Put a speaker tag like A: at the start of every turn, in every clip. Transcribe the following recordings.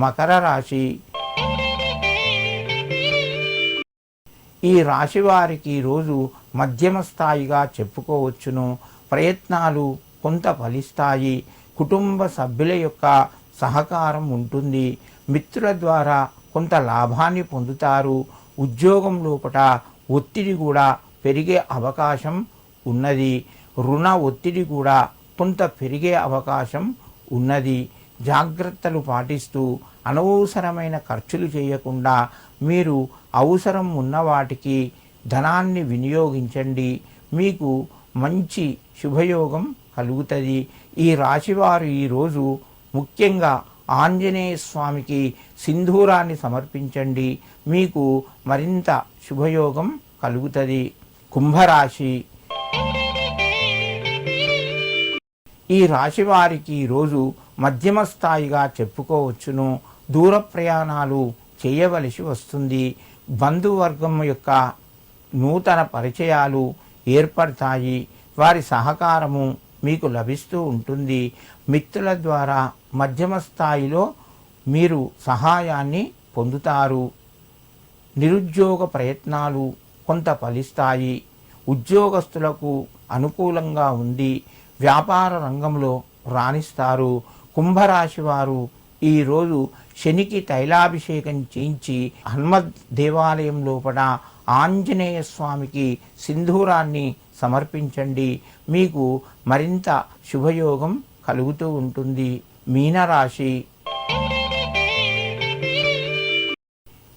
A: మకర రాశి. ఈ రాశి వారికి రోజు మధ్యమ స్థాయిగా చెప్పుకోవచ్చును. ప్రయత్నాలు కొంత ఫలిస్తాయి. కుటుంబ సభ్యుల యొక్క సహకారం ఉంటుంది. మిత్రుల ద్వారా కొంత లాభాన్ని పొందుతారు. ఉద్యోగం లోపట ఒత్తిడి కూడా పెరిగే అవకాశం ఉన్నది. రుణ ఒత్తిడి కూడా కొంత పెరిగే అవకాశం ఉన్నది. జాగ్రత్తలు పాటిస్తూ అనవసరమైన ఖర్చులు చేయకుండా మీరు అవసరం ఉన్న వాటికి ధనాన్ని వినియోగించండి. మీకు మంచి శుభయోగం కలుగుతుంది. ఈ రాశివారు ఈరోజు ముఖ్యంగా ఆంజనేయ స్వామికి సింధూరాన్ని సమర్పించండి. మీకు మరింత శుభయోగం కలుగుతుంది. కుంభరాశి. ఈ రాశి వారికి ఈరోజు మధ్యమ స్థాయిగా చెప్పుకోవచ్చును. దూర ప్రయాణాలు చేయవలసి వస్తుంది. బంధువర్గం యొక్క నూతన పరిచయాలు ఏర్పడతాయి. వారి సహకారము మీకు లభిస్తూ ఉంటుంది. మిత్రుల ద్వారా మధ్యమ స్థాయిలో మీరు సహాయాన్ని పొందుతారు. నిరుద్యోగ ప్రయత్నాలు కొంత ఫలిస్తాయి. ఉద్యోగస్తులకు అనుకూలంగా ఉంది వ్యాపార రంగంలో రాణిస్తారు. కుంభరాశి వారు ఈరోజు శనికి తైలాభిషేకం చేయించి హనుమద్ దేవాలయం లోపల ఆంజనేయ స్వామికి సింధూరాన్ని సమర్పించండి. మీకు మరింత శుభయోగం కలుగుతూ ఉంటుంది. మీనరాశి.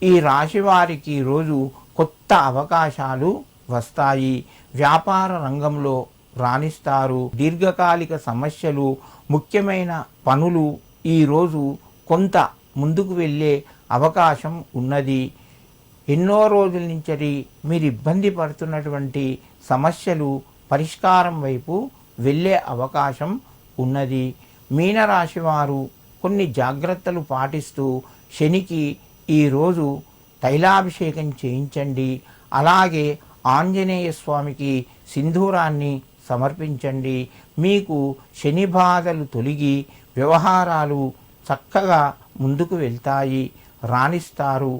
A: ఈ రాశి వారికి రోజు కొత్త అవకాశాలు వస్తాయి. వ్యాపార రంగంలో రాణిస్తారు. దీర్ఘకాలిక సమస్యలు ముఖ్యమైన పనులు ఈరోజు కొంత ముందుకు వెళ్ళే అవకాశం ఉన్నది. ఎన్నో రోజుల నుంచి మీరు ఇబ్బంది పడుతున్నటువంటి సమస్యలు పరిష్కారం వైపు వెళ్ళే అవకాశం ఉన్నది. మీనరాశి వారు కొన్ని జాగ్రత్తలు పాటిస్తూ శనికి ఈరోజు తైలాభిషేకం చేయించండి. అలాగే ఆంజనేయ స్వామికి సింధూరాన్ని సమర్పించండి. మీకు శని బాధలు తొలగి వ్యవహారాలు చక్కగా ముందుకు వెళ్తాయి. రాణిస్తారు.